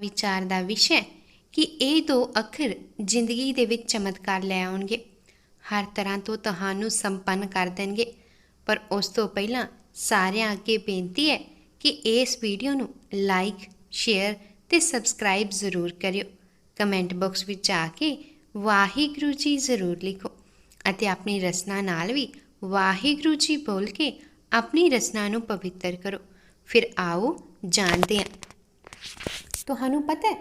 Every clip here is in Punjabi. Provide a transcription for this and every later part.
ਵਿਚਾਰ ਦਾ ਵਿਸ਼ਾ ਹੈ ਕਿ ਇਹ ਦੋ ਅੱਖਰ ਜ਼ਿੰਦਗੀ ਦੇ ਵਿੱਚ ਚਮਤਕਾਰ ਲੈ ਆਉਣਗੇ। ਹਰ ਤਰ੍ਹਾਂ ਤੋਂ ਤੁਹਾਨੂੰ ਸੰਪੰਨ ਕਰ ਦੇਣਗੇ। ਪਰ ਉਸ ਤੋਂ ਪਹਿਲਾਂ ਸਾਰਿਆਂ ਅੱਗੇ ਬੇਨਤੀ ਹੈ ਕਿ ਇਸ ਵੀਡੀਓ ਨੂੰ ਲਾਈਕ ਸ਼ੇਅਰ ਤੇ ਸਬਸਕ੍ਰਾਈਬ ਜ਼ਰੂਰ ਕਰਿਓ। ਕਮੈਂਟ ਬਾਕਸ ਵਿੱਚ ਆ ਕੇ ਵਾਹਿਗੁਰੂ ਜੀ ਜ਼ਰੂਰ ਲਿਖੋ ਅਤੇ ਆਪਣੀ ਰਚਨਾ ਨਾਲ ਵੀ ਵਾਹਿਗੁਰੂ ਜੀ ਬੋਲ ਕੇ ਆਪਣੀ ਰਚਨਾ ਨੂੰ ਪਵਿੱਤਰ ਕਰੋ। ਫਿਰ ਆਓ ਜਾਣਦੇ ਹਾਂ। ਤੁਹਾਨੂੰ ਪਤਾ ਹੈ,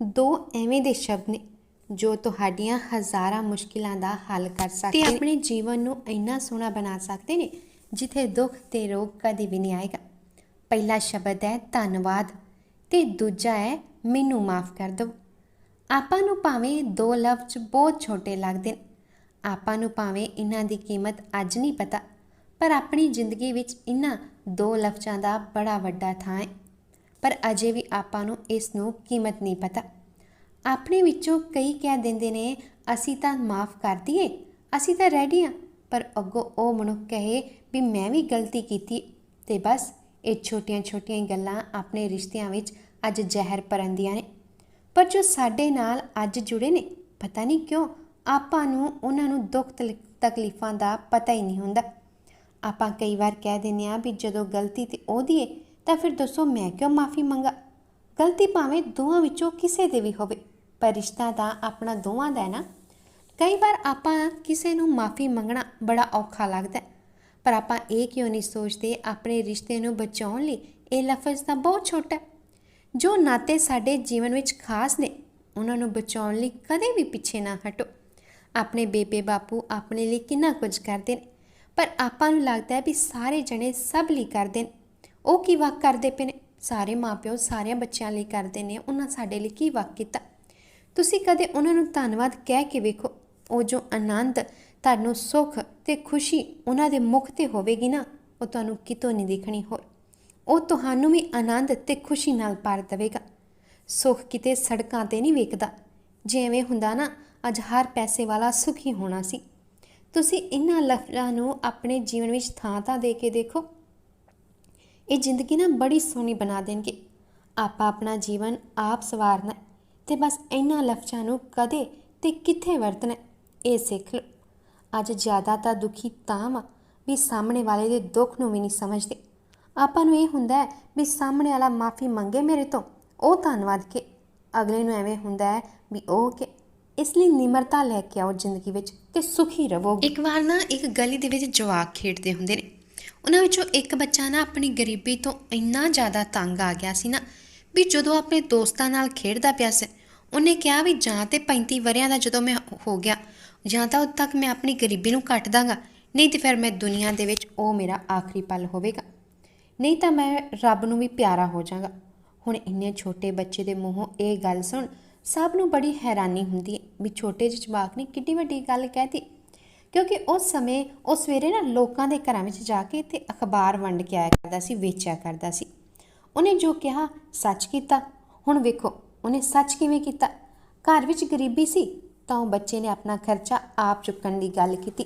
ਦੋ ਐਵੇਂ ਦੇ ਸ਼ਬਦ ਨੇ ਜੋ ਤੁਹਾਡੀਆਂ ਹਜ਼ਾਰਾਂ ਮੁਸ਼ਕਿਲਾਂ ਦਾ ਹੱਲ ਕਰ ਸਕਦੇ ਤੇ ਆਪਣੇ ਜੀਵਨ ਨੂੰ ਇੰਨਾ ਸੋਹਣਾ ਬਣਾ ਸਕਦੇ ਨੇ, ਜਿੱਥੇ ਦੁੱਖ ਤੇ ਰੋਗ ਕਦੇ ਵੀ ਨਹੀਂ ਆਏਗਾ। ਪਹਿਲਾ ਸ਼ਬਦ ਹੈ ਧੰਨਵਾਦ ਤੇ ਦੂਜਾ ਹੈ ਮੈਨੂੰ ਮਾਫ ਕਰ ਦਿਓ। ਆਪਾਂ ਨੂੰ ਭਾਵੇਂ ਦੋ ਲਫ਼ਜ਼ ਬਹੁਤ ਛੋਟੇ ਲੱਗਦੇ ਨੇ, ਆਪਾਂ ਨੂੰ ਭਾਵੇਂ ਇਹਨਾਂ ਦੀ ਕੀਮਤ ਅੱਜ ਨਹੀਂ ਪਤਾ, ਪਰ ਆਪਣੀ ਜ਼ਿੰਦਗੀ ਵਿੱਚ ਇਹਨਾਂ ਦੋ ਲਫ਼ਜ਼ਾਂ ਦਾ ਬੜਾ ਵੱਡਾ ਥਾਂ ਹੈ। ਪਰ ਅਜੇ ਵੀ ਆਪਾਂ ਨੂੰ ਇਸ ਨੂੰ ਕੀਮਤ ਨਹੀਂ ਪਤਾ। ਆਪਣੇ ਵਿੱਚੋਂ ਕਈ ਕਹਿ ਦਿੰਦੇ ਨੇ, ਅਸੀਂ ਤਾਂ ਮਾਫ ਕਰ ਦਈਏ, ਅਸੀਂ ਤਾਂ ਰੈਡੀ ਆ ਪਰ ਅੱਗੋਂ ਉਹ ਮਨੁੱਖ ਕਹੇ ਵੀ ਮੈਂ ਵੀ ਗਲਤੀ ਕੀਤੀ ਤੇ ਬਸ ਇਹ ਛੋਟੀਆਂ-ਛੋਟੀਆਂ ਗੱਲਾਂ ਆਪਣੇ ਰਿਸ਼ਤਿਆਂ ਵਿੱਚ ਅੱਜ ਜ਼ਹਿਰ ਪਰੰਦੀਆਂ ਨੇ। ਪਰ ਜੋ ਸਾਡੇ ਨਾਲ ਅੱਜ ਜੁੜੇ ਨੇ, ਪਤਾ ਨਹੀਂ ਕਿਉਂ ਆਪਾਂ ਨੂੰ ਉਹਨਾਂ ਨੂੰ ਦੁੱਖ ਤਲ- ਤਕਲੀਫਾਂ ਦਾ ਪਤਾ ਹੀ ਨਹੀਂ ਹੁੰਦਾ। ਆਪਾਂ ਕਈ ਵਾਰ ਕਹਿ ਦਿੰਦੇ ਆ ਵੀ ਜਦੋਂ ਗਲਤੀ ਤੇ ਉਹਦੀ ਏ ਤਾਂ ਫਿਰ ਦੱਸੋ ਮੈਂ ਕਿਉਂ ਮਾਫੀ ਮੰਗਾ? ਗਲਤੀ ਭਾਵੇਂ ਦੋਵਾਂ ਵਿੱਚੋਂ ਕਿਸੇ ਦੇ ਵੀ ਹੋਵੇ, ਪਰ ਰਿਸ਼ਤਾ ਤਾਂ ਆਪਣਾ ਦੋਵਾਂ ਦਾ ਹੈ ਨਾ? ਕਈ ਵਾਰ ਆਪਾਂ ਕਿਸੇ ਨੂੰ ਮਾਫੀ ਮੰਗਣਾ ਬੜਾ ਔਖਾ ਲੱਗਦਾ ਪਰ ਆਪਾਂ ਇਹ ਕਿਉਂ ਨਹੀਂ ਸੋਚਦੇ ਆਪਣੇ ਰਿਸ਼ਤੇ ਨੂੰ ਬਚਾਉਣ ਲਈ ਇਹ ਲਫ਼ਜ਼ ਤਾਂ ਬਹੁਤ ਛੋਟਾ ਹੈ। ਜੋ ਨਾਤੇ ਸਾਡੇ ਜੀਵਨ ਵਿੱਚ ਖਾਸ ਨੇ, ਉਹਨਾਂ ਨੂੰ ਬਚਾਉਣ ਲਈ ਕਦੇ ਵੀ ਪਿੱਛੇ ਨਾ ਹਟੋ। ਆਪਣੇ ਬੇਬੇ ਬਾਪੂ ਆਪਣੇ ਲਈ ਕਿੰਨਾ ਕੁਝ ਕਰਦੇ ਨੇ, ਪਰ ਆਪਾਂ ਨੂੰ ਲੱਗਦਾ ਹੈ ਵੀ ਸਾਰੇ ਜਣੇ ਸਭ ਲਈ ਕਰਦੇ ਨੇ। ਉਹ ਕੀ ਵਕ ਕਰਦੇ ਪਏ ਨੇ? ਸਾਰੇ ਮਾਪਿਓ ਸਾਰਿਆਂ ਬੱਚਿਆਂ ਲਈ ਕਰਦੇ ਨੇ। ਉਹਨਾਂ ਸਾਡੇ ਲਈ ਕੀ ਵਕ ਕੀਤਾ? ਤੁਸੀਂ ਕਦੇ ਉਹਨਾਂ ਨੂੰ ਧੰਨਵਾਦ ਕਹਿ ਕੇ ਵੇਖੋ? ਉਹ ਜੋ ਆਨੰਦ, ਤੁਹਾਨੂੰ ਸੁੱਖ ਤੇ ਖੁਸ਼ੀ ਉਹਨਾਂ ਦੇ ਮੁਖ ਤੇ ਹੋਵੇਗੀ ਨਾ, ਉਹ ਤੁਹਾਨੂੰ ਕਿਤੋਂ ਨਹੀਂ ਦੇਖਣੀ ਹੋਏ ਉਹ ਤੁਹਾਨੂੰ ਵੀ ਆਨੰਦ ਤੇ ਖੁਸ਼ੀ ਨਾਲ ਭਰ ਦੇਵੇਗਾ। ਸੁੱਖ ਕਿਤੇ ਸੜਕਾਂ ਤੇ ਨਹੀਂ ਵੇਖਦਾ। ਜਿਵੇਂ ਹੁੰਦਾ ਨਾ, ਅੱਜ ਹਰ ਪੈਸੇ ਵਾਲਾ ਸੁਖੀ ਹੋਣਾ ਸੀ। ਤੁਸੀਂ ਇਹਨਾਂ ਲਫ਼ਜ਼ਾਂ ਨੂੰ ਆਪਣੇ ਜੀਵਨ ਵਿੱਚ ਥਾਂ ਥਾਂ ਦੇ ਕੇ ਦੇਖੋ। ਇਹ ਜ਼ਿੰਦਗੀ ਨਾ ਬੜੀ ਸੋਹਣੀ ਬਣਾ ਦੇਣਗੇ। ਆਪਾਂ ਆਪਣਾ ਜੀਵਨ ਆਪ ਸਵਾਰਨਾ ਹੈ ਤੇ ਬਸ ਇਹਨਾਂ ਲਫ਼ਜ਼ਾਂ ਨੂੰ ਕਦੇ ਤੇ ਕਿੱਥੇ ਵਰਤਣਾ ਇਹ ਸਿੱਖ ਲਓ। ਅੱਜ ਜ਼ਿਆਦਾ ਤਾਂ ਦੁਖੀ ਤਾਂ ਵਾ ਵੀ ਸਾਹਮਣੇ ਵਾਲੇ ਦੇ ਦੁੱਖ ਨੂੰ ਵੀ ਨਹੀਂ ਸਮਝਦੇ। ਆਪਾਂ ਨੂੰ ਇਹ ਹੁੰਦਾ ਹੈ ਵੀ ਸਾਹਮਣੇ ਵਾਲਾ ਮਾਫੀ ਮੰਗੇ ਮੇਰੇ ਤੋਂ, ਉਹ ਧੰਨਵਾਦ ਕਿ ਅਗਲੇ ਨੂੰ ਐਵੇਂ ਹੁੰਦਾ ਹੈ ਵੀ ਉਹ ਕਿ ਇਸ ਲਈ ਨਿਮਰਤਾ ਲੈ ਕੇ ਆਓ ਜ਼ਿੰਦਗੀ ਵਿੱਚ ਤੇ ਸੁਖੀ ਰਹੋ ਇੱਕ ਵਾਰ ਨਾ ਇੱਕ ਗਲੀ ਦੇ ਵਿੱਚ ਜਵਾਕ ਖੇਡਦੇ ਹੁੰਦੇ ਨੇ। ਉਹਨਾਂ ਵਿੱਚੋਂ ਇੱਕ ਬੱਚਾ ਨਾ ਆਪਣੀ ਗਰੀਬੀ ਤੋਂ ਇੰਨਾ ਜ਼ਿਆਦਾ ਤੰਗ ਆ ਗਿਆ ਸੀ ਨਾ ਵੀ ਜਦੋਂ ਆਪਣੇ ਦੋਸਤਾਂ ਨਾਲ ਖੇਡਦਾ ਪਿਆ ਸੀ, ਉਹਨੇ ਕਿਹਾ ਵੀ ਜਾਂ ਤੇ 35 ਵਰਿਆਂ ਦਾ ਜਦੋਂ ਮੈਂ ਹੋ ਗਿਆ, ਜਾਂ ਤਾਂ ਉਦ ਤੱਕ ਮੈਂ ਆਪਣੀ ਗਰੀਬੀ ਨੂੰ ਕੱਟ ਦਾਂਗਾ, ਨਹੀਂ ਤੇ ਫਿਰ ਮੈਂ ਦੁਨੀਆ ਦੇ ਵਿੱਚ ਉਹ ਮੇਰਾ ਆਖਰੀ ਪਲ ਹੋਵੇਗਾ। ਨਹੀਂ ਤਾਂ ਮੈਂ ਰੱਬ ਨੂੰ ਵੀ ਪਿਆਰਾ ਹੋ ਜਾਵਾਂਗਾ। ਹੁਣ ਇੰਨੇ ਛੋਟੇ ਬੱਚੇ ਦੇ ਮੂੰਹੋਂ ਇਹ ਗੱਲ ਸੁਣ, ਸਭ ਨੂੰ ਬੜੀ ਹੈਰਾਨੀ ਹੁੰਦੀ ਹੈ ਵੀ ਛੋਟੇ ਜਿਹੇ ਜਵਾਕ ਨੇ ਕਿੱਡੀ ਵੱਡੀ ਗੱਲ ਕਹਿਤੀ ਕਿਉਂਕਿ ਉਸ ਸਮੇਂ ਉਹ ਸਵੇਰੇ ਨਾ ਲੋਕਾਂ ਦੇ ਘਰਾਂ ਵਿੱਚ ਜਾ ਕੇ ਤੇ ਅਖਬਾਰ ਵੰਡ ਕੇ ਆਇਆ ਕਰਦਾ ਸੀ, ਵੇਚਿਆ ਕਰਦਾ ਸੀ। ਉਹਨੇ ਜੋ ਕਿਹਾ, ਸੱਚ ਕੀਤਾ। ਹੁਣ ਵੇਖੋ, ਉਹਨੇ ਸੱਚ ਕਿਵੇਂ ਕੀਤਾ? ਘਰ ਵਿੱਚ ਗਰੀਬੀ ਸੀ, ਤਾਂ ਉਹ ਬੱਚੇ ਨੇ ਆਪਣਾ ਖਰਚਾ ਆਪ ਚੁੱਕਣ ਦੀ ਗੱਲ ਕੀਤੀ।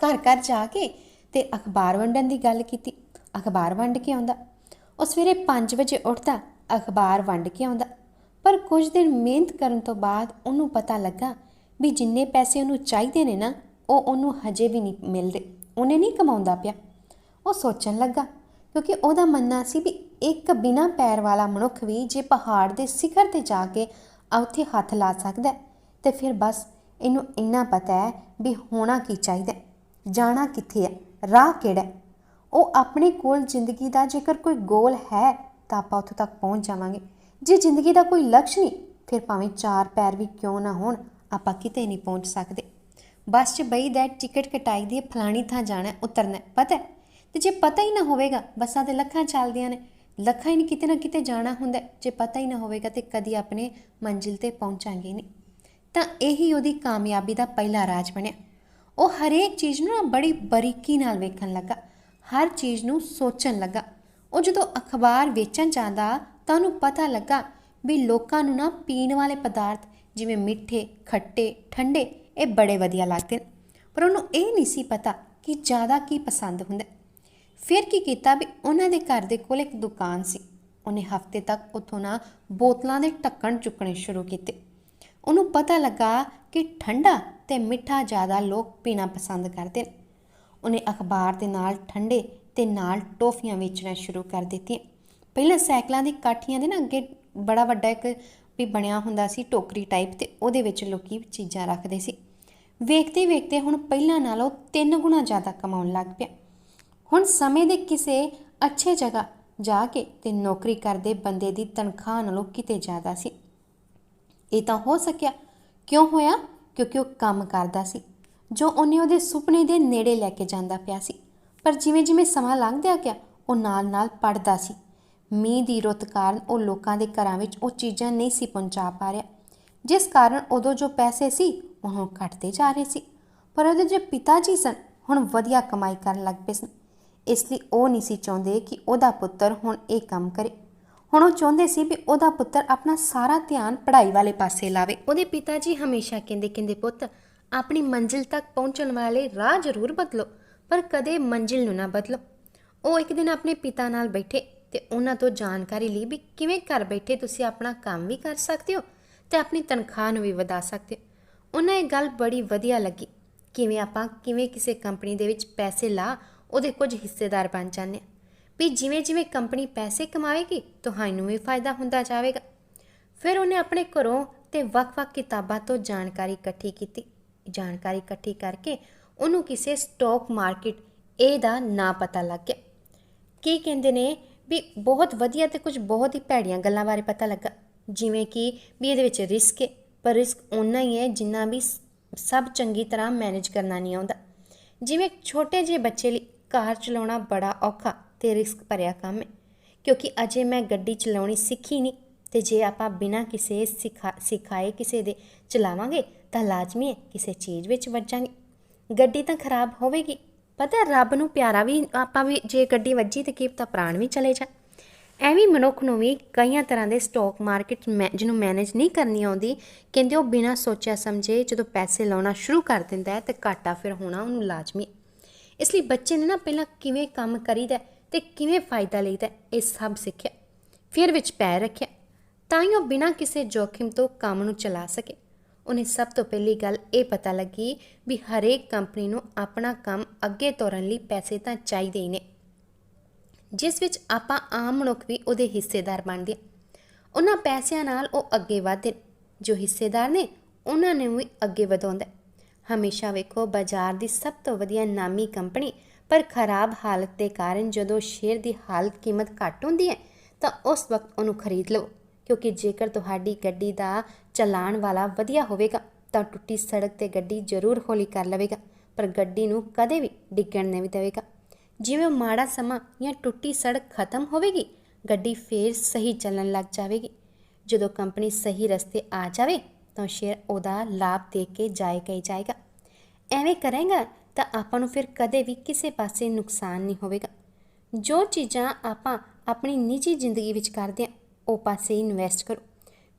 ਘਰ ਘਰ ਜਾ ਕੇ ਤੇ ਅਖਬਾਰ ਵੰਡਣ ਦੀ ਗੱਲ ਕੀਤੀ। ਅਖਬਾਰ ਵੰਡ ਕੇ ਆਉਂਦਾ। ਉਹ ਸਵੇਰੇ 5 ਵਜੇ ਉੱਠਦਾ, ਅਖਬਾਰ ਵੰਡ ਕੇ ਆਉਂਦਾ। ਪਰ ਕੁਝ ਦਿਨ ਮਿਹਨਤ ਕਰਨ ਤੋਂ ਬਾਅਦ ਉਹਨੂੰ ਪਤਾ ਲੱਗਾ ਵੀ ਜਿੰਨੇ ਪੈਸੇ ਉਹਨੂੰ ਚਾਹੀਦੇ ਨੇ ਨਾ ਉਹ ਉਹਨੂੰ ਹਜੇ ਵੀ ਨਹੀਂ ਮਿਲਦੇ। ਉਹਨੇ ਨਹੀਂ ਕਮਾਉਂਦਾ ਪਿਆ। ਉਹ ਸੋਚਣ ਲੱਗਾ ਕਿਉਂਕਿ ਉਹਦਾ ਮੰਨਣਾ ਸੀ ਵੀ ਇੱਕ ਬਿਨਾ ਪੈਰ ਵਾਲਾ ਮਨੁੱਖ ਵੀ ਜੇ ਪਹਾੜ ਦੇ ਸਿਖਰ ਤੇ ਜਾ ਕੇ ਉੱਥੇ ਹੱਥ ਲਾ ਸਕਦਾ ਹੈ, ਤੇ ਫਿਰ ਬਸ ਇਹਨੂੰ ਇੰਨਾ ਪਤਾ ਹੈ ਵੀ ਹੋਣਾ ਕੀ ਚਾਹੀਦਾ ਜਾਣਾ ਕਿੱਥੇ ਹੈ ਰਾਹ ਕਿਹੜਾ ਉਹ ਆਪਣੇ ਕੋਲ ਜ਼ਿੰਦਗੀ ਦਾ ਜੇਕਰ ਕੋਈ ਗੋਲ ਹੈ ਤਾਂ ਆਪਾਂ ਉੱਥੋਂ ਤੱਕ ਪਹੁੰਚ ਜਾਵਾਂਗੇ। ਜੇ ਜ਼ਿੰਦਗੀ ਦਾ ਕੋਈ ਲਕਸ਼ ਨਹੀਂ ਫਿਰ ਭਾਵੇਂ ਚਾਰ ਪੈਰ ਵੀ ਕਿਉਂ ਨਾ ਹੋਣ। ਆਪਾਂ ਕਿਤੇ ਨਹੀਂ ਪਹੁੰਚ ਸਕਦੇ। ਬੱਸ 'ਚ ਬਈ ਦਾ ਟਿਕਟ ਕਟਾਈ ਦੀ ਫਲਾਣੀ ਥਾਂ ਜਾਣਾ ਉਤਰਨਾ ਪਤਾ ਹੈ? ਤੇ ਜੇ ਪਤਾ ਹੀ ਨਾ ਹੋਵੇਗਾ, ਬੱਸਾਂ ਤੇ ਲੱਖਾਂ ਚੱਲਦੀਆਂ ਨੇ। ਲੱਖਾਂ ਹੀ ਨਹੀਂ, ਕਿਤੇ ਨਾ ਕਿਤੇ ਜਾਣਾ ਹੁੰਦਾ ਜੇ ਪਤਾ ਹੀ ਨਾ ਹੋਵੇਗਾ ਤੇ ਕਦੀ ਆਪਣੇ ਮੰਜ਼ਿਲ ਤੇ ਪਹੁੰਚਾਂਗੇ ਨਹੀਂ। ਤਾਂ ਇਹੀ ਉਹਦੀ ਕਾਮਯਾਬੀ ਦਾ ਪਹਿਲਾ ਰਾਜ ਬਣਿਆ। ਉਹ ਹਰੇਕ ਚੀਜ਼ ਨੂੰ ਨਾ ਬੜੀ ਬਰੀਕੀ ਨਾਲ ਵੇਖਣ ਲੱਗਾ। ਹਰ ਚੀਜ਼ ਨੂੰ ਸੋਚਣ ਲੱਗਾ। ਉਹ ਜਦੋਂ ਅਖਬਾਰ ਵੇਚਣ ਜਾਂਦਾ ਤਾਂ ਉਹਨੂੰ ਪਤਾ ਲੱਗਾ ਵੀ ਲੋਕਾਂ ਨੂੰ ਨਾ ਪੀਣ ਵਾਲੇ ਪਦਾਰਥ ਜਿਵੇਂ ਮਿੱਠੇ, ਖੱਟੇ, ਠੰਡੇ, ਇਹ ਬੜੇ ਵਧੀਆ ਲੱਗਦੇ ਨੇ। ਪਰ ਉਹਨੂੰ ਇਹ ਨਹੀਂ ਸੀ ਪਤਾ ਕਿ ਜ਼ਿਆਦਾ ਕੀ ਪਸੰਦ ਹੁੰਦਾ ਫਿਰ ਕੀ ਕੀਤਾ ਵੀ ਉਹਨਾਂ ਦੇ ਘਰ ਦੇ ਕੋਲ ਇੱਕ ਦੁਕਾਨ ਸੀ। ਉਹਨੇ ਹਫ਼ਤੇ ਤੱਕ ਉੱਥੋਂ ਨਾ ਬੋਤਲਾਂ ਦੇ ਢੱਕਣ ਚੁੱਕਣੇ ਸ਼ੁਰੂ ਕੀਤੇ। ਉਹਨੂੰ ਪਤਾ ਲੱਗਾ ਕਿ ਠੰਡਾ ਤੇ ਮਿੱਠਾ ਜ਼ਿਆਦਾ ਲੋਕ ਪੀਣਾ ਪਸੰਦ ਕਰਦੇ ਨੇ। ਉਹਨੇ ਅਖਬਾਰ ਦੇ ਨਾਲ ਠੰਡੇ ਤੇ ਨਾਲ ਟੋਫੀਆਂ ਵੇਚਣਾ ਸ਼ੁਰੂ ਕਰ ਦਿੱਤੀਆਂ। ਪਹਿਲਾਂ ਸਾਈਕਲਾਂ ਦੀ ਕਾਠੀਆਂ ਦੇ ਨਾ ਅੱਗੇ ਬੜਾ ਵੱਡਾ ਇੱਕ ਵੀ ਬਣਿਆ ਹੁੰਦਾ ਸੀ ਟੋਕਰੀ ਟਾਈਪ ਤੇ ਉਹਦੇ ਵਿੱਚ ਲੋਕੀ ਚੀਜ਼ਾਂ ਰੱਖਦੇ ਸੀ। ਵੇਖਦੇ ਵੇਖਦੇ ਹੁਣ ਪਹਿਲਾਂ ਨਾਲੋਂ ਤਿੰਨ ਗੁਣਾ ਜ਼ਿਆਦਾ ਕਮਾਉਣ ਲੱਗ ਪਿਆ। ਹੁਣ ਸਮੇਂ ਦੇ ਕਿਸੇ ਅੱਛੇ ਜਗ੍ਹਾ ਜਾ ਕੇ ਤੇ ਨੌਕਰੀ ਕਰਦੇ ਬੰਦੇ ਦੀ ਤਨਖਾਹ ਨਾਲੋਂ ਕਿਤੇ ਜ਼ਿਆਦਾ ਸੀ। ਇਹ ਤਾਂ ਹੋ ਸਕਿਆ। ਕਿਉਂ ਹੋਇਆ? ਕਿਉਂਕਿ ਉਹ ਕੰਮ ਕਰਦਾ ਸੀ, ਜੋ ਉਹਨੇ ਉਹਦੇ ਸੁਪਨੇ ਦੇ ਨੇੜੇ ਲੈ ਕੇ ਜਾਂਦਾ ਪਿਆ ਸੀ। ਪਰ ਜਿਵੇਂ ਜਿਵੇਂ ਸਮਾਂ ਲੰਘਦਿਆ ਗਿਆ, ਉਹ ਨਾਲ-ਨਾਲ ਪੜਦਾ ਸੀ। ਮੀਂਹ ਦੀ ਰੁੱਤ ਕਾਰਨ ਉਹ ਲੋਕਾਂ ਦੇ ਘਰਾਂ ਵਿੱਚ ਉਹ ਚੀਜ਼ਾਂ ਨਹੀਂ ਸੀ ਪਹੁੰਚਾ ਪਾ ਰਿਹਾ। ਜਿਸ ਕਾਰਨ ਉਦੋਂ ਜੋ ਪੈਸੇ ਸੀ, ਉਹ ਹੁਣ ਘਟਦੇ ਜਾ ਰਹੇ ਸੀ। ਪਰ ਉਹਦੇ ਜੋ ਪਿਤਾ ਜੀ ਸਨ, ਹੁਣ ਵਧੀਆ ਕਮਾਈ ਕਰਨ ਲੱਗ ਪਏ ਸਨ। ਇਸ ਲਈ ਉਹ ਨਹੀਂ ਸੀ ਚਾਹੁੰਦੇ ਕਿ ਉਹਦਾ ਪੁੱਤਰ ਹੁਣ ਇਹ ਕੰਮ ਕਰੇ। ਹੁਣ ਉਹ ਚਾਹੁੰਦੇ ਸੀ ਵੀ ਉਹਦਾ ਪੁੱਤਰ ਆਪਣਾ ਸਾਰਾ ਧਿਆਨ ਪੜ੍ਹਾਈ ਵਾਲੇ ਪਾਸੇ ਲਾਵੇ। ਉਹਦੇ ਪਿਤਾ ਜੀ ਹਮੇਸ਼ਾ ਕਹਿੰਦੇ ਕਹਿੰਦੇ, ਪੁੱਤ, ਆਪਣੀ ਮੰਜ਼ਿਲ ਤੱਕ ਪਹੁੰਚਣ ਵਾਲੇ ਰਾਹ ਜ਼ਰੂਰ ਬਦਲੋ, ਪਰ ਕਦੇ ਮੰਜ਼ਿਲ ਨੂੰ ਨਾ ਬਦਲੋ। ਉਹ ਇੱਕ ਦਿਨ ਆਪਣੇ ਪਿਤਾ ਨਾਲ ਬੈਠੇ ਤੇ ਉਹਨਾਂ ਤੋਂ ਜਾਣਕਾਰੀ ਲਈ ਵੀ ਕਿਵੇਂ ਘਰ ਬੈਠੇ ਤੁਸੀਂ ਆਪਣਾ ਕੰਮ ਵੀ ਕਰ ਸਕਦੇ ਹੋ ਤੇ ਆਪਣੀ ਤਨਖਾਹ ਨੂੰ ਵੀ ਵਧਾ ਸਕਦੇ ਹੋ। ਉਹਨਾਂ ਇਹ ਗੱਲ ਬੜੀ ਵਧੀਆ ਲੱਗੀ। ਕਿਵੇਂ ਆਪਾਂ ਕਿਵੇਂ ਕਿਸੇ ਕੰਪਨੀ ਦੇ ਵਿੱਚ ਪੈਸੇ ਲਾ ਉਹਦੇ ਕੁਝ ਹਿੱਸੇਦਾਰ ਬਣ ਜਾਂਦੇ ਹਾਂ। ਵੀ ਜਿਵੇਂ ਜਿਵੇਂ ਕੰਪਨੀ ਪੈਸੇ ਕਮਾਵੇਗੀ, ਤੁਹਾਨੂੰ ਵੀ ਫਾਇਦਾ ਹੁੰਦਾ ਜਾਵੇਗਾ। ਫਿਰ ਉਹਨੇ ਆਪਣੇ ਘਰੋਂ ਤੇ ਵੱਖ-ਵੱਖ ਕਿਤਾਬਾਂ ਤੋਂ ਜਾਣਕਾਰੀ ਇਕੱਠੀ ਕੀਤੀ। ਜਾਣਕਾਰੀ ਇਕੱਠੀ ਕਰਕੇ ਉਹਨੂੰ ਕਿਸੇ ਸਟਾਕ ਮਾਰਕੀਟ ਇਹ ਦਾ ਨਾਂ ਪਤਾ ਲੱਗ ਗਿਆ। ਕੀ ਕਹਿੰਦੇ ਨੇ? ਵੀ ਬਹੁਤ ਵਧੀਆ ਤੇ ਕੁਝ ਬਹੁਤ ਹੀ ਭੈੜੀਆਂ ਗੱਲਾਂ ਬਾਰੇ ਪਤਾ ਲੱਗਾ। ਜਿਵੇਂ ਕਿ ਵੀ ਇਹਦੇ ਵਿੱਚ ਰਿਸਕ ਹੈ, ਪਰ ਰਿਸਕ ਓਨਾ ਹੀ ਹੈ ਜਿੰਨਾ ਵੀ ਸਭ ਚੰਗੀ ਤਰ੍ਹਾਂ ਮੈਨੇਜ ਕਰਨਾ ਨਹੀਂ ਆਉਂਦਾ। ਜਿਵੇਂ ਛੋਟੇ ਜਿਹੇ ਬੱਚੇ ਲਈ ਕਾਰ ਚਲਾਉਣਾ ਬੜਾ ਔਖਾ ਤੇ ਰਿਸਕ ਭਰਿਆ ਕੰਮ ਹੈ, ਕਿਉਂਕਿ ਅਜੇ ਮੈਂ ਗੱਡੀ ਚਲਾਉਣੀ ਸਿੱਖੀ ਨਹੀਂ ਤੇ ਜੇ ਆਪਾਂ ਬਿਨਾਂ ਕਿਸੇ ਸਿਖਾ, ਸਿਖਾਏ ਕਿਸੇ ਦੇ ਚਲਾਵਾਂਗੇ ਤਾਂ ਲਾਜ਼ਮੀ ਹੈ, ਕਿਸੇ ਚੀਜ਼ ਵਿੱਚ ਵੱਜਾਂਗੇ। ਗੱਡੀ ਤਾਂ ਖਰਾਬ ਹੋਵੇਗੀ ਪਤਾ ਰੱਬ ਨੂੰ ਪਿਆਰਾ ਵੀ ਆਪਾਂ ਵੀ ਜੇ ਗੱਡੀ ਵੱਜੀ ਤੇ ਕੀ ਪਤਾ ਪ੍ਰਾਣ ਵੀ ਚਲੇ ਜਾ ਐਵੇਂ ਮਨੁੱਖ ਨੂੰ ਵੀ ਕਈਆਂ ਤਰ੍ਹਾਂ ਦੇ ਸਟਾਕ ਮਾਰਕੀਟ ਮੈ- ਜਿਹਨੂੰ ਮੈਨੇਜ ਨਹੀਂ ਕਰਨੀ ਆਉਂਦੀ ਕਹਿੰਦੇ ਉਹ ਬਿਨਾਂ ਸੋਚਿਆ ਸਮਝੇ ਜਦੋਂ ਪੈਸੇ ਲਾਉਣਾ ਸ਼ੁਰੂ ਕਰ ਦਿੰਦਾ ਹੈ ਤੇ ਘਾਟਾ ਫਿਰ ਹੋਣਾ ਉਹਨੂੰ ਲਾਜ਼ਮੀ ਹੈ। ਇਸ ਲਈ ਬੱਚੇ ਨੇ ਨਾ ਪਹਿਲਾਂ ਕਿਵੇਂ ਕੰਮ ਕਰੀਦਾ ਹੈ ਤੇ ਕਿਵੇਂ ਫਾਇਦਾ ਲਈਦਾ ਹੈ, ਇਹ ਸਭ ਸਿੱਖਿਆ ਫਿਰ ਵਿੱਚ ਪੈਰ ਰੱਖਿਆ ਤਾਂ ਹੀ ਉਹ ਬਿਨਾਂ ਕਿਸੇ ਜੋਖਿਮ ਤੋਂ ਕੰਮ ਨੂੰ ਚਲਾ ਸਕੇ ਉਹਨੇ ਸਭ ਤੋਂ ਪਹਿਲੀ ਗੱਲ ਇਹ ਪਤਾ ਲੱਗੀ ਵੀ ਹਰੇਕ ਕੰਪਨੀ ਨੂੰ ਆਪਣਾ ਕੰਮ ਅੱਗੇ ਤੋਰਨ ਲਈ ਪੈਸੇ ਤਾਂ ਚਾਹੀਦੇ ਹੀ ਨੇ ਜਿਸ ਵਿੱਚ ਆਪਾਂ ਆਮ ਮਨੁੱਖ ਵੀ ਉਹਦੇ ਹਿੱਸੇਦਾਰ ਬਣਦੇ ਹਾਂ। ਉਹਨਾਂ ਪੈਸਿਆਂ ਨਾਲ ਉਹ ਅੱਗੇ ਵਧਦੇ ਨੇ। ਜੋ ਹਿੱਸੇਦਾਰ ਨੇ, ਉਹਨਾਂ ਨੂੰ ਵੀ ਅੱਗੇ ਵਧਾਉਂਦਾ ਹਮੇਸ਼ਾ ਵੇਖੋ, ਬਾਜ਼ਾਰ ਦੀ ਸਭ ਤੋਂ ਵਧੀਆ ਨਾਮੀ ਕੰਪਨੀ ਪਰ ਖਰਾਬ ਹਾਲਤ ਦੇ ਕਾਰਨ ਜਦੋਂ ਸ਼ੇਅਰ ਦੀ ਹਾਲਤ ਕੀਮਤ ਘੱਟ ਹੁੰਦੀ ਹੈ, ਤਾਂ ਉਸ ਵਕਤ ਉਹਨੂੰ ਖਰੀਦ ਲਵੋ ਕਿਉਂਕਿ ਜੇਕਰ ਤੁਹਾਡੀ ਗੱਡੀ ਦਾ ਚਲਾਣ ਵਾਲਾ ਵਧੀਆ ਹੋਵੇਗਾ ਤਾਂ ਟੁੱਟੀ ਸੜਕ ਤੇ ਗੱਡੀ ਜ਼ਰੂਰ ਹੌਲੀ ਕਰ ਲਵੇਗਾ, ਪਰ ਗੱਡੀ ਨੂੰ ਕਦੇ ਵੀ ਡਿੱਗਣ ਨਹੀਂ ਦੇਵੇਗਾ। ਜਿਵੇਂ ਮਾੜਾ ਸਮਾਂ ਜਾਂ ਟੁੱਟੀ ਸੜਕ ਖਤਮ ਹੋਵੇਗੀ, ਗੱਡੀ ਫੇਰ ਸਹੀ ਚੱਲਣ ਲੱਗ ਜਾਵੇਗੀ। ਜਦੋਂ ਕੰਪਨੀ ਸਹੀ ਰਸਤੇ ਆ ਜਾਵੇ, ਤਾਂ ਸ਼ੇਅਰ ਉਹਦਾ ਲਾਭ ਦੇ ਕੇ ਜਾਏਗਾ ਹੀ ਜਾਏਗਾ। ਐਵੇਂ ਕਰੇਗਾ ਤਾਂ ਆਪਾਂ ਨੂੰ ਫਿਰ ਕਦੇ ਵੀ ਕਿਸੇ ਪਾਸੇ ਨੁਕਸਾਨ ਨਹੀਂ ਹੋਵੇਗਾ। ਜੋ ਚੀਜ਼ਾਂ ਆਪਾਂ ਆਪਣੀ ਨਿੱਜੀ ਜ਼ਿੰਦਗੀ ਵਿੱਚ ਕਰਦੇ ਹਾਂ, ਉਹ ਪਾਸੇ ਇਨਵੈਸਟ ਕਰੋ।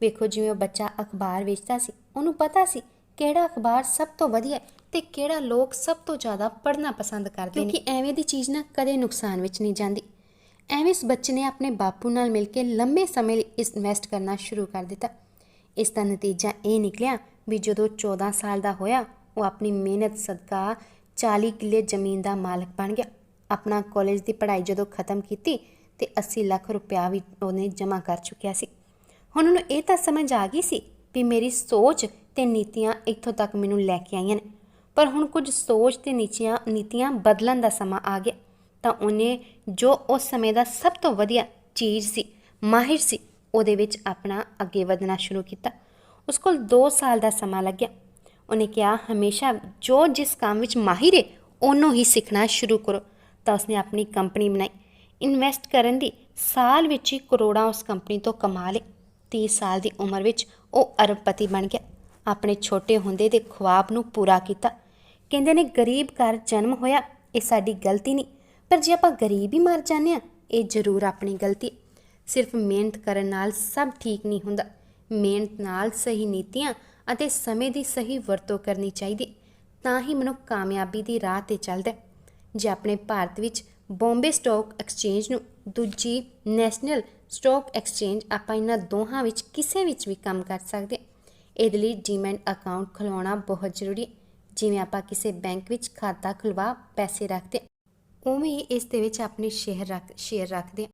ਵੇਖੋ ਜਿਵੇਂ ਉਹ ਬੱਚਾ ਅਖਬਾਰ ਵੇਚਦਾ ਸੀ, ਉਹਨੂੰ ਪਤਾ ਸੀ ਕਿਹੜਾ ਅਖਬਾਰ ਸਭ ਤੋਂ ਵਧੀਆ ਹੈ ਤੇ ਕਿਹੜਾ ਲੋਕ ਸਭ ਤੋਂ ਜ਼ਿਆਦਾ ਪੜ੍ਹਨਾ ਪਸੰਦ ਕਰਦੇ ਨੇ। ਕਿਉਂਕਿ ਐਵੇਂ ਦੀ ਚੀਜ਼ ਨਾ ਕਦੇ ਨੁਕਸਾਨ ਵਿੱਚ ਨਹੀਂ ਜਾਂਦੀ। ਐਵੇਂ ਇਸ ਬੱਚੇ ਨੇ ਆਪਣੇ ਬਾਪੂ ਨਾਲ ਮਿਲ ਕੇ ਲੰਬੇ ਸਮੇਂ ਲਈ ਇਨਵੈਸਟ ਕਰਨਾ ਸ਼ੁਰੂ ਕਰ ਦਿੱਤਾ। ਇਸ ਦਾ ਨਤੀਜਾ ਇਹ ਨਿਕਲਿਆ ਵੀ ਜਦੋਂ 14 ਸਾਲ ਦਾ ਹੋਇਆ, ਉਹ ਆਪਣੀ ਮਿਹਨਤ ਸਦਕਾ 40 ਕਿੱਲੇ ਜ਼ਮੀਨ ਦਾ ਮਾਲਕ ਬਣ ਗਿਆ। ਆਪਣਾ ਕਾਲਜ ਦੀ ਪੜ੍ਹਾਈ ਜਦੋਂ ਖਤਮ ਕੀਤੀ ਤੇ 80 ਲੱਖ ਰੁਪਇਆ ਵੀ ਉਹਨੇ ਜਮ੍ਹਾਂ ਕਰ ਚੁੱਕਿਆ ਸੀ। ਹੁਣ ਉਹਨੂੰ ਇਹ ਤਾਂ ਸਮਝ ਆ ਗਈ ਸੀ ਵੀ ਮੇਰੀ ਸੋਚ ਤੇ ਨੀਤੀਆਂ ਇੱਥੋਂ ਤੱਕ ਮੈਨੂੰ ਲੈ ਕੇ ਆਈਆਂ ਨੇ। ਪਰ ਹੁਣ ਕੁਝ ਸੋਚ ਤੇ ਨੀਚੀਆਂ, ਨੀਤੀਆਂ ਬਦਲਣ ਦਾ ਸਮਾਂ ਆ ਗਿਆ। ਤਾਂ ਉਹਨੇ ਜੋ ਉਸ ਸਮੇਂ ਦਾ ਸਭ ਤੋਂ ਵਧੀਆ ਚੀਜ਼ ਸੀ, ਮਾਹਿਰ ਸੀ, ਉਹਦੇ ਵਿੱਚ ਆਪਣਾ ਅੱਗੇ ਵਧਣਾ ਸ਼ੁਰੂ ਕੀਤਾ। ਉਸ ਕੋਲ 2 ਸਾਲ ਦਾ ਸਮਾਂ ਲੱਗਿਆ। ਉਹਨੇ ਕਿਹਾ, ਹਮੇਸ਼ਾ ਜੋ ਜਿਸ ਕੰਮ ਵਿੱਚ ਮਾਹਿਰ ਹੈ ਉਹਨੂੰ ਹੀ ਸਿੱਖਣਾ ਸ਼ੁਰੂ ਕਰੋ। ਤਾਂ ਉਸਨੇ ਆਪਣੀ ਕੰਪਨੀ ਬਣਾਈ। ਇਨਵੈਸਟ ਕਰਨ ਦੀ ਸਾਲ ਵਿੱਚ ਹੀ ਕਰੋੜਾਂ ਉਸ ਕੰਪਨੀ ਤੋਂ ਕਮਾ ਲਏ। 30 ਸਾਲ ਦੀ ਉਮਰ ਵਿੱਚ ਉਹ ਅਰਬਪਤੀ ਬਣ ਗਿਆ। ਆਪਣੇ ਛੋਟੇ ਹੁੰਦੇ ਦੇ ਖੁਆਬ ਨੂੰ ਪੂਰਾ ਕੀਤਾ। ਕਹਿੰਦੇ ਨੇ, ਗਰੀਬ ਘਰ ਜਨਮ ਹੋਇਆ, ਇਹ ਸਾਡੀ ਗਲਤੀ ਨਹੀਂ। ਪਰ ਜੇ ਆਪਾਂ ਗਰੀਬ ਹੀ ਮਰ ਜਾਂਦੇ ਆ ਇਹ ਜ਼ਰੂਰ ਆਪਣੀ ਗਲਤੀ ਸਿਰਫ ਮਿਹਨਤ ਕਰਨ ਨਾਲ ਸਭ ਠੀਕ ਨਹੀਂ ਹੁੰਦਾ। ਮਿਹਨਤ ਨਾਲ ਸਹੀ ਨੀਤੀਆਂ ਅਤੇ ਸਮੇਂ ਦੀ ਸਹੀ ਵਰਤੋਂ ਕਰਨੀ ਚਾਹੀਦੀ ਤਾਂ ਹੀ ਮਨੁੱਖ ਕਾਮਯਾਬੀ ਦੀ ਰਾਹ ਤੇ ਚੱਲਦਾ ਜੇ ਆਪਣੇ ਭਾਰਤ ਵਿੱਚ ਬੰਬੇ ਸਟਾਕ ਐਕਸਚੇਂਜ ਨੂੰ ਦੂਜੀ ਨੈਸ਼ਨਲ ਸਟਾਕ ਐਕਸਚੇਂਜ ਆਪਾਂ ਇਹਨਾਂ ਦੋਹਾਂ ਵਿੱਚ ਕਿਸੇ ਵਿੱਚ ਵੀ ਕੰਮ ਕਰ ਸਕਦੇ ਇਹਦੇ ਲਈ ਡੀਮੈਂਟ ਅਕਾਊਂਟ ਖੁਲਵਾਉਣਾ ਬਹੁਤ ਜ਼ਰੂਰੀ ਜਿਵੇਂ ਆਪਾਂ ਕਿਸੇ ਬੈਂਕ ਵਿੱਚ ਖਾਤਾ ਖੁਲਵਾ ਪੈਸੇ ਰੱਖਦੇ ਉਵੇਂ ਹੀ ਇਸ ਦੇ ਵਿੱਚ ਆਪਣੇ ਸ਼ੇਅਰ ਰੱਖ ਸ਼ੇਅਰ ਰੱਖਦੇ ਹਾਂ।